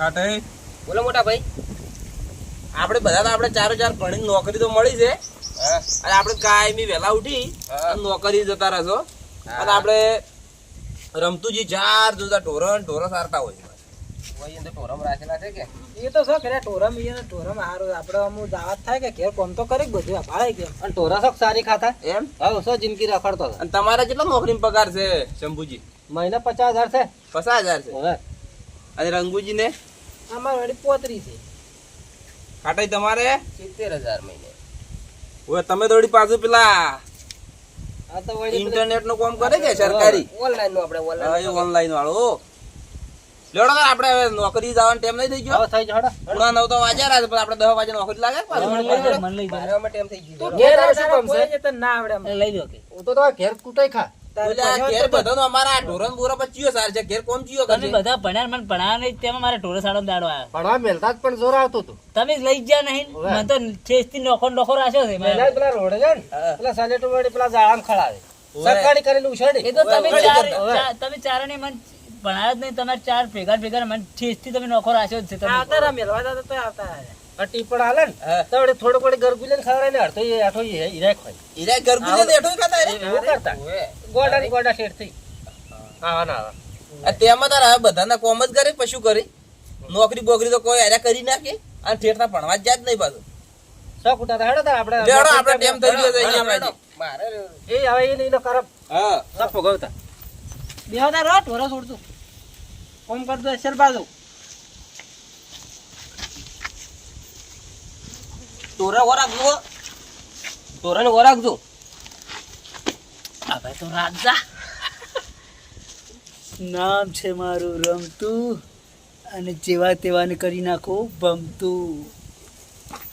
ખાટે બોલો મોટા ભાઈ. આપણે બધા તો આપણે ચારો ચાર ભણીને નોકરી તો મળી છે. અને આપણે કાયમી વહેલા ઉઠી નોકરી જતા રહેશો. અને આપણે રમતુજી ચાર જોતા ઢોરણ ઢોરો સારતા હોય છે. ટોરમ રાખેલા છે કે? એ તો શું કરે ટોરમ એ ને ટોરમ હારું. આપણે અમુક દાવત થાય કે ઘેર કોમ તો કરી બધું ભાળે કે અને શોખ સારી ખાતા. એમ? હા શું જિંદગી રખડતો અને તમારા કેટલો નોકરી પગાર છે શંભુજી? મહિના પચાસ હજાર છે. પચાસ હજાર છે? હવે અને રંગુજી ને અમાર વળી પોતરી છે. ખાટાઈ તમારે? સિત્તેર હજાર મહિને. હવે તમે થોડી પાછું પેલા આ તો વળી ઇન્ટરનેટનું કામ કરે કે સરકારી? ઓનલાઈનનું આપણે ઓનલાઈન ઓનલાઈન વાળું લેડો આપણે હવે નોકરી જવાનો ટાઈમ નહીં થઈ ગયો. હવે થઈ પૂણા નવ તો વાજ્યા રહ્યા આપડે પણ આપણે દસ વાગે નોકરી લાગે પાછું. મને લઈ જાઓ, મને લઈ જાઓ. મારે ટાઈમ થઈ ગયો ઘેર ઘેર શું કામ છે? ના આવડે લઈ કે. તો ઘેર કુટાઈ ખા. તારે બોલ્યા, પૈસા ઘેર તો બધાનો અમારા આ ઢોરણ બોરા પર ચિયો સાર છે. ઘેર કોમ ચિયો તમે ભણ્યા નહીં તેમાં મારે ઢોરો સાડો દાડો આવ્યો. ભણવા મેલતા જ પણ જોર આવતું હતું. તમે જ લઈ ગયા નહીં મને તો ઠેસથી નોખો નોખો રાખ્યો છે પેલા રોડે છે પેલા સાલેટો વળી પેલા જાળામ ખડાવે. સરકારી કરેલું ઉછાડી એ તો તમે ચાર તમે ચારણે મન ભણાવ્યા જ નહીં. તમારે ચાર ભેગા ભેગા મને ઠેસથી તમે નોખો રાખ્યો જ છે આવતા આવતા ટીપણ હાલે ને. તો થોડું વળી ગરગુલે ખવડાય ને અડધો એ આઠો એ હીરા ખવાય ઈરા ઘર ગુજે ખાતા રે એવું કરતા. ગોડા ની ગોડા શેઠ થઈ. હા. ના તેમાં તારા બધાના કોમ જ કરે પશુ કરી? નોકરી બોકરી તો કોઈ આર્યા કરી નાખે અને ઠેઠના ભણવા જ જાય જ નહીં પાછું. સો કુટા તો હેડો તાર આપણે હેડો આપણે ટેમ થઈ ગયો છે અહીંયા મારે એ હવે એ નહીં કરબ હા. સબ ભોગવતા બેહો તાર રહો, ઢોરો છોડતું. કોમ કરતો અસર બાજુ તોરા ઓરાક જુઓ. તોરા ને ઓરાક જો આ ભાઈ તો રાજા. નામ છે મારું રમતું અને જેવા તેવાને કરી નાખો ભમતું.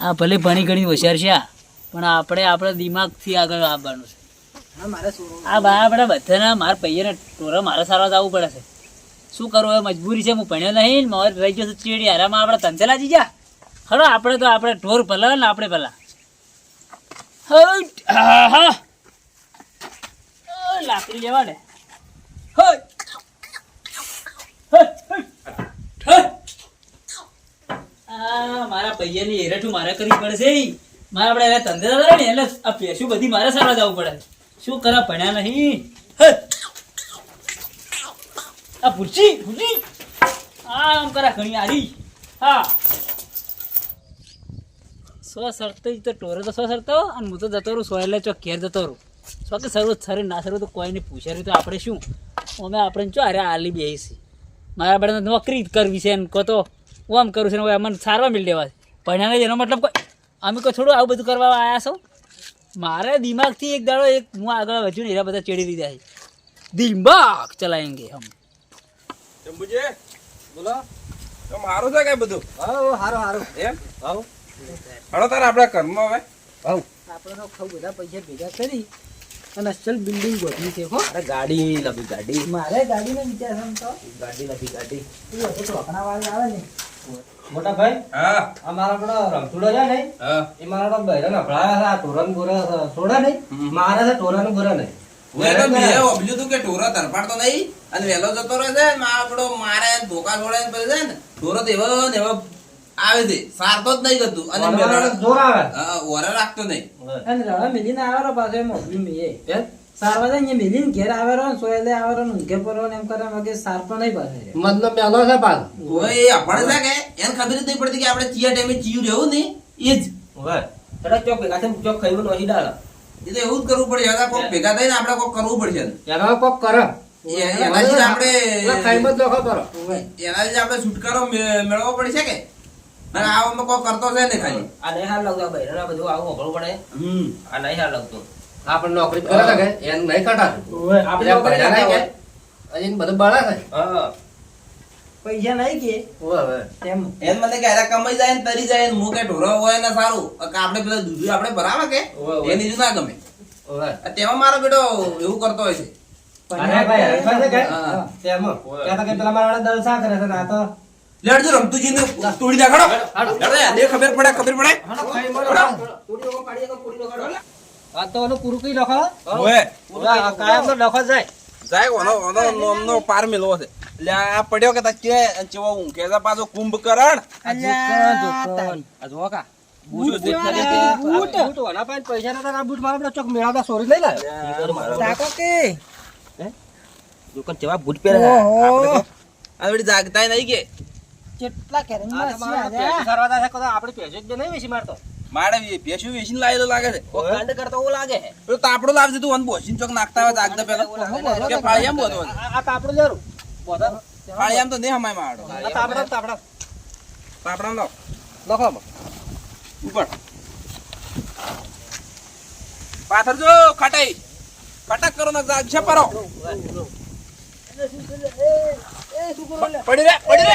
આ ભલે ભણી ઘણી હોશિયાર છે આ પણ આપણે આપણા દિમાગથી આગળ આવવાનું છે. હા મારે છોડવું. આ બા આપણા બધાના મારા પૈયાને ટોરા મારા સારા આવવું પડે છે. શું કરવું હવે મજબૂરી છે હું ભણ્યો નહીં મારે રહી ગયો છું ચીડી હારામાં આપણે તંચેલા જી જા હલો, આપણે તો આપણે ઢોર ભલા ને આપણે ભલા. લાકડી લેવા ને. મારા પૈયાની હેરઠું મારે કરવી પડશે મારા આપણે એને ધંધે દાદા ને, એટલે આ પેશું બધી મારે સારા જવું પડે. શું કરા ભણ્યા નહીં. આ પૂછી ભૂરચી આ આમ કરા ઘણી આરી હા. સો સરતો જ તો ટોરે તો સો સરતો અને હું તો જતો રહું સો એટલે ચો ઘેર જતો રહું. સો કે સરું સરું ના સરું તો કોઈને પૂછે રહ્યું તો આપણે શું? અમે આપણે ચો અરે આલી બેસી. મારા આપણે નોકરી કરવી છે ને કહો તો. હું આમ કરું છું ને અમને સારવા મિલ દેવા ભણ્યાને ભણ્યા નહીં એનો મતલબ કોઈ અમે કોઈ થોડું આવું બધું કરવા આવ્યા છો? મારે દિમાગથી એક દાડો એક હું આગળ વધ્યું ને એના બધા ચડી દીધા છે. દિમાગ ચલાવેંગે હમ. બોલો. મારું છે કઈ બધું? હારો હારો હારો. એમ? હાવ હળો તારે આપણા ઘરમાં હવે? આવ. આપણો તો ખાવ બધા પૈસા ભેગા કરી અને અસલ બિલ્ડિંગ ગોઠવી છે હો. અરે ગાડી લબી ગાડી. મારે ગાડીનો વિચાર છે આમ તો. ગાડી લબી ગાડી. તું તો ઢોકણા વાળ આવે ને. મોટા ભાઈ હા. આ મારા પેલો રમતુડો છે ને? હા. એ મારા છે આ ટોરન ગોરા છોડા નહીં? હમ. છે ટોરન ગોરા નહીં. મેં ઓબલ્યું હતું કે ઢોરો તરફાડતો નહીં અને વહેલો જતો રહે છે ને આ મારે ધોકા છોડે ને પછી છે ને ઢોરો તો એવો ને એવો આવે છે સારતો જ નહીં કરતું. અને જોર આવે. રાખતો નહીં. અને રવા મિલીને આવેલો પાછો એમ મોકલ્યું મેં સારવા જાય મિલીને ઘેર આવેલો ને સોયલે આવેલો ને ઊંઘે પડો એમ કરે મગે સારતો નહીં પાછો મતલબ મેલો છે પાલ ઓય એ અભણ છે કે? એને ખબર જ નહીં પડતી કે આપણે ચિયા ટાઈમે ચિયું રહેવું ને એ જ. હવે એટલે ચોક ભેગા થઈને ચોક ખાઈ નહીં ડાળ એ તો એવું જ કરવું પડે. કોક ભેગા થઈને આપણે કોક કરવું પડશે એનો કોક કરે. એનાથી આપણે. એનાથી આપણે છુટકારો મે- મેળવવો પડશે કે? અને આવામાં કોક કરતો છે ને ખાલી? આ નહીં હાલ લાગતું આ બહેરાના બધું આવું હોભળવું પડે. હમ. આ નહીં હાલ લાગતું. આપણે નોકરી કરે કે? એને નહીં કટાતું. આપણે ભણ્યા નહીં કે? હજી બધું બળા છે. હા. પૈસા નહીં કે? હવે. એમ. એમ મને કે કમાઈ જાય ને તરી જાય ને. હું કે ઢોરો હોય ને સારું. કે આપણે પેલા દૂધ આપણે ભરાવે કે? એ ઓવે. ના ગમે. તેમાં મારો બેટો એવું કરતો હોય છે. અરે ભાઈ હરખા કે? પેલા મારા વાળા દલસા કરે છે ના તો લેડજો રમતુજી ને તોડી દેખાડો લેડો ખબર પડે ખબર પડે. આ તો ઓલું પૂરું કઈ લખો ઓએ કાયમ તો લખો જાય. જાય ઓનો ઓનો નોમનો પાર મેલવો છે. લે આ પડ્યો કે તા કે હું કે જા પાછો કુંભકરણ? આ જુઓ કા. Boot boot boot. પાસે પૈસા નતા આ બૂટ મારા ચોક મેળાવતા સોરી લઈ લાવ્યો તાકો કે. દુકાન જેવા બૂટ પહેરે ઓહો. આ નહીં કે. કેટલા કેરમ છે સરવાતા છે કોતા આપણે પૈસે જ નહીં વેસી મારતો. મારે વે- વેસીને લાયેલો લાગે છે. ઓ કાંડ કરતો ઓ લાગે છે. પેલો તાપડો લાવજે તું અન બોસીન ચોક નાખતા હોય જાગતા પેલા કે ફાળિયામ બોધો. આ તાપડો તાપડું બોધા. ફાળિયામ તો નહીં હમાય માડો. આ તાપડા તાપડા. તાપડામાં લાવ. નખો ઉપર. પાથર જો ખટાઈ. ખટક કરો ને જાગ છે પરો. પડી રે પડી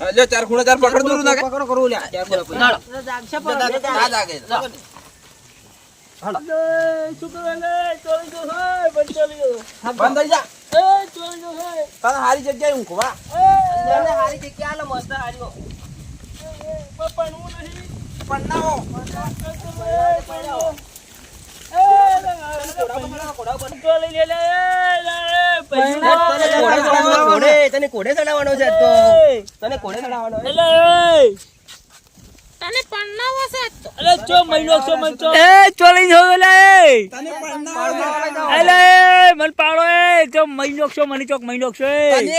ના ચાર ખૂણા ચાર પકડ દૂર ના પકડો આ જાગે છે. હાલો છોકરો લે ચોરી જો બંધ જા એ ચોરી જો હોય તને હારી જગ્યાએ ઊંઘવા તમને હારી જગ્યા આલો મસ્ત હારી પણ હું નહીં પણ ના હો તને કોડે ચડાવવાનો છે તો તને કોડે ચડાવવાનો તને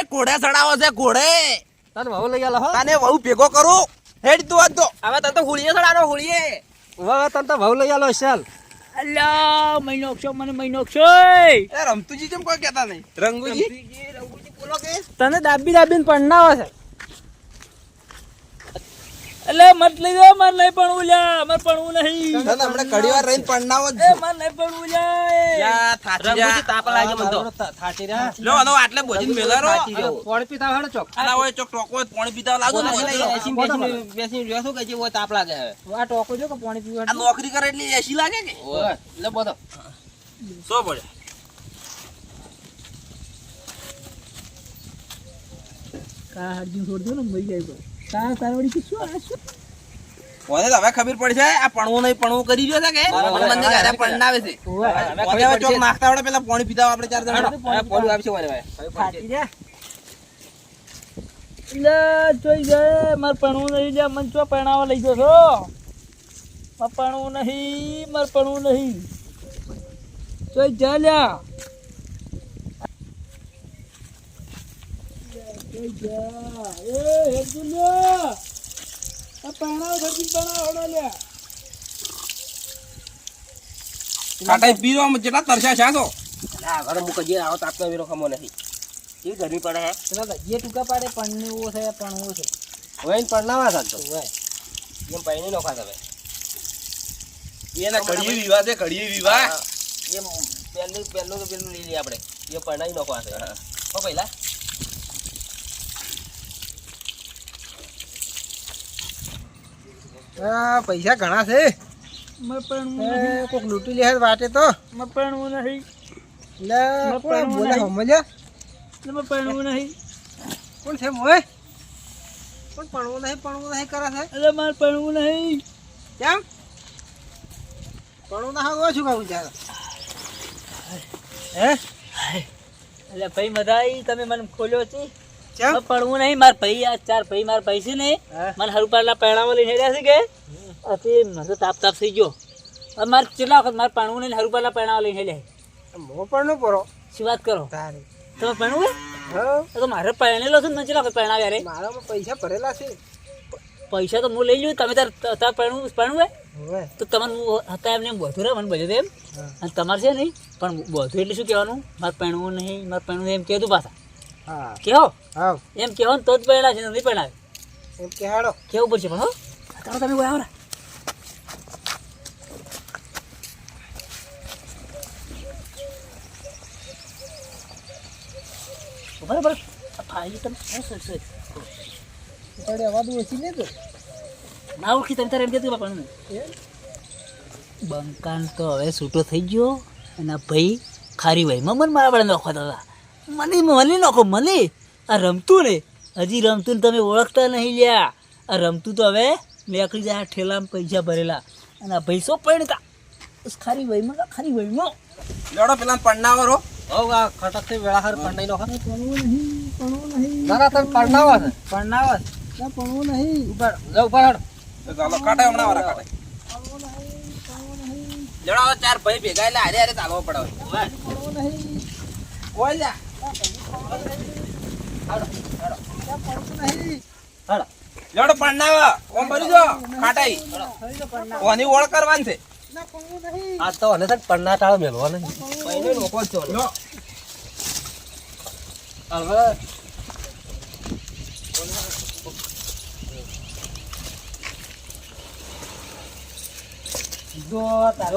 ઘોડે ચડાવો છે ઘોડે. તને વહુ લઈ આલો હો. તને બહુ ભેગો કરું. હેડ તું આજ તો. હવે તને તો હોળીએ ચડાનો હોળીએ. હવે તને તો વહુ લઈ આલો ચાલ. એ. રમતુજી જેમ કોઈ કહેતા નહીં? રંગુજી? તને દાબી દાબીને પડનાવો છે. એટલે મત લઈ જાઓ માર નહીં પણ ઉલ્યા માર પણ ઉ નહીં. તને હમણે કડીવાર રહીને પડનાવો જ એ માર નહીં પણ ઉલ્યા યા થાચી જા. તાપ લાગે મને તો. થાચી રહ્યા લો આનો આટલે બોજીને મેલારો પોણ પીતા હેડો ચોક? આના હોય ચોક ટોકો પોણ પીતા લાગો ને એસી બેસી બેસી રહ્યો છો કે જે હોય તાપ લાગે હવે. આ ટોકો જો કે પાણી પીવા આ નોકરી કરે એટલે એસી લાગે કે? લે બોલો. સો પડે કા હાડજી છોડ દો ને મઈ જાય તો તારવડી કે શું આ શું? કોને તો હવે ખબર પડશે આ પણવું નહીં પણવું કરી રહ્યો છે કે. મને ઘરે પણનાવે છે. હવે ચોક નાખતા વડે પેલા પાણી પીતા આપણે ચાર જણા. પોણી આવશે વારે વારે ફાટી જોઈ ગયે માર પણવું નહીં લે મન ચો પરણાવા લઈ ગયો છો? માર પણવું નહીં માર પણવું નહીં. જોઈ જા લ્યા જોઈ જા એ હેડજુ લ્યા આ પરણાવ ધરતી પરણાવ હડો લ્યા કાટાઈ પીરો આમ જેટલા તરસ્યા છે આ તો. આ ઘરે મૂકો જે આવો તાપનો વેરો ખમો નહીં એ ગરમી પડે હે? પેલા જે ટૂંકા પાડે પડવું છે પડવું છે. હવે એને પરણાવા સાચો એમ પૈણી નોખા તમે એના ઘડીએ વિવાહ છે ઘડીએ વિવાહ. એમ પહેલું પહેલું તો પેલું લઈ લઈએ આપણે. એ પરણાઈ નોખવા છે. હો. પહેલા પૈસા ઘણા છે. પણવું નહીં કોક લૂંટી લે વાટે તો. માર પણવું નહીં લે મેં કોણ બોલે નહીં. સમજ્યા પણવું નહીં કોણ છે મોય પણ પણવું નહીં પડવું નહીં કરે છે? એટલે મારે પણવું નહીં કેમ? પણવું ના હોય શું કહું ચાલ હે? એટલે ભાઈ મજા આવી તમે મને ખોલ્યો છે? પડવું નહીં માર ભાઈ આ ચાર ભાઈ માર ભાઈ છે ને. મને હરું પાડલા પહેણાવા લઈને હેડ્યા છે કે? અતિ મને તાપ તાપ થઈ ગયો. હવે મારે કેટલા વખત મારે પાણવું નહીં હરું પાડલા પહેણાવા લઈને હેડ્યા મો પણ નું પરો શું વાત કરો? તારે. તમે પહેણવું હે? તો મારે પહેણેલો છે ને કેટલા વખત પહેણાવ્યા રે? મારામાં પૈસા ભરેલા છે. પૈસા તો હું લઈ લઉં તમે તાર તાર પહેણવું પહેણવું હે? તો તમારે હું હતા એમને એમ બધું રહે મને બધું એમ. અને તમારે છે નહીં પણ બધું એટલે શું કહેવાનું? મારે પહેણવું નહીં મારે પહેણવું એમ કહેતું પાછા. હા. કેવો? હા એમ કેવો ને તો જ પહેણા છે નહીં પહેણાવે એમ કે હાડો કેવું પડશે પણ હો? તારો તમે કોઈ આવરા? બરાબર ફાઈ તમે શું શું શું પડે ઓછી ને તો. ના ઓળખી તમે તારે એમ કહેતું પણ બંકાન તો હવે છૂટો થઈ ગયો અને ભાઈ ખારી ભાઈ મમન મારા વાળા નોખતા હતા મને મની નાખો મની? આ રમતું ને હજી રમતું ને તમે ઓળખતા નહીં લ્યા. આ રમતું તો હવે નીકળી જાય આ ઠેલામાં પૈસા ભરેલા. અને આ પૈસો પડતા ખારી વહીમાં ખારી વહીમાં લડો પેલા પન્નાવો રો. હવ આ ખટકથી વેળાસર પરણાઈ નાખો. ના ના તમે પરણાવો છે. પરણાવો છે. ઉપર જાવ ઉપર હેડ. તો ચાલો કાટે હમણાં વાળા કાટે લેવડો ચાર ભાઈ ભેગા એટલે હારે હારે ચાલવો પડે હવે. ઓય લ્યા. ઓમ ભરી જો કાટાઈ. ઓની ઓળખ કરવાની છે. આ તો અને પરણા ટાળો મેલવો નહીં. પૈને લોકો છો. લો. હવે જો તાર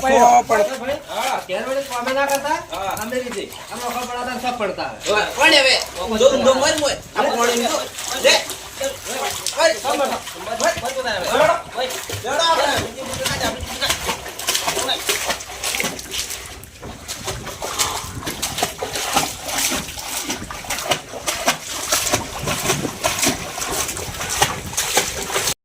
પણ. હા ઘેર વડે કોમે ના કરતા હા. અમે રીતે અમે નોખા પડતા સબ પડતા. કોણ હવે. જો દો મર મોય આ કોણ